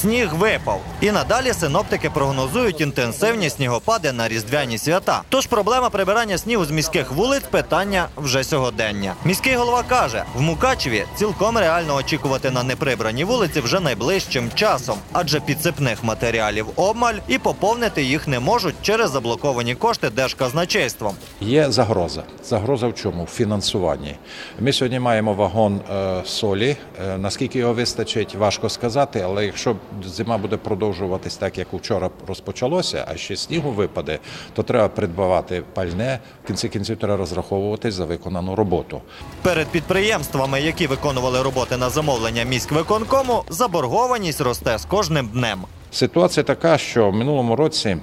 Сніг випав, і надалі синоптики прогнозують інтенсивні снігопади на різдвяні свята. Тож проблема прибирання снігу з міських вулиць питання вже сьогодення. Міський голова каже, в Мукачеві цілком реально очікувати на неприбрані вулиці вже найближчим часом, адже підсипних матеріалів обмаль і поповнити їх не можуть через заблоковані кошти держказначейством. Є загроза. Загроза в чому? В фінансуванні. Ми сьогодні маємо вагон е, солі. Е, наскільки його вистачить, важко сказати, але якщо зима буде продовжуватись так, як вчора розпочалося, а ще снігу випаде, то треба придбавати пальне. В кінці кінців треба розраховуватись за виконану роботу. Перед підприємствами, які виконували роботи на замовлення міськвиконкому, заборгованість росте з кожним днем. Ситуація така, що в минулому році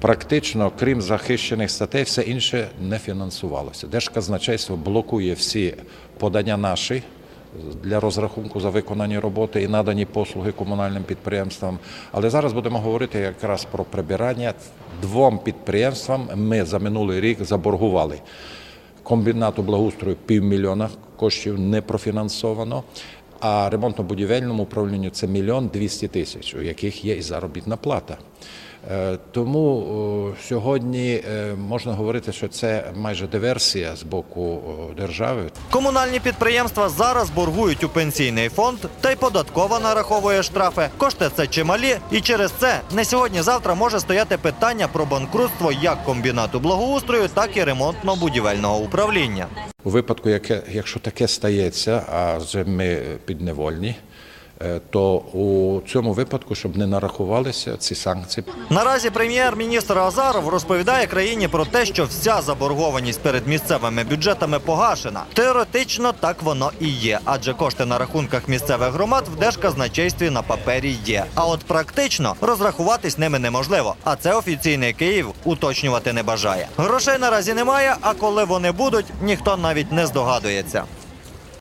практично, крім захищених статей, все інше не фінансувалося. Держказначейство блокує всі подання наші для розрахунку за виконані роботи і надані послуги комунальним підприємствам. Але зараз будемо говорити якраз про прибирання. Двом підприємствам ми за минулий рік заборгували. Комбінату благоустрою півмільйона коштів не профінансовано. А ремонтно-будівельному управлінню це мільйон двісті тисяч, у яких є і заробітна плата. Е, Тому сьогодні е, можна говорити, що це майже диверсія з боку держави. Комунальні підприємства зараз боргують у пенсійний фонд, та й податкова нараховує штрафи. Кошти це чималі, і через це не сьогодні-завтра може стояти питання про банкрутство як комбінату благоустрою, так і ремонтно-будівельного управління. У випадку, якщо таке стається, а ми підневольні, то у цьому випадку, щоб не нарахувалися ці санкції, Наразі прем'єр-міністр Азаров розповідає країні про те, що вся заборгованість перед місцевими бюджетами погашена. Теоретично так воно і є, адже кошти на рахунках місцевих громад в держказначействі на папері є. А от практично розрахуватись ними неможливо. А це офіційний Київ уточнювати не бажає. Грошей наразі немає, а коли вони будуть, ніхто навіть не здогадується.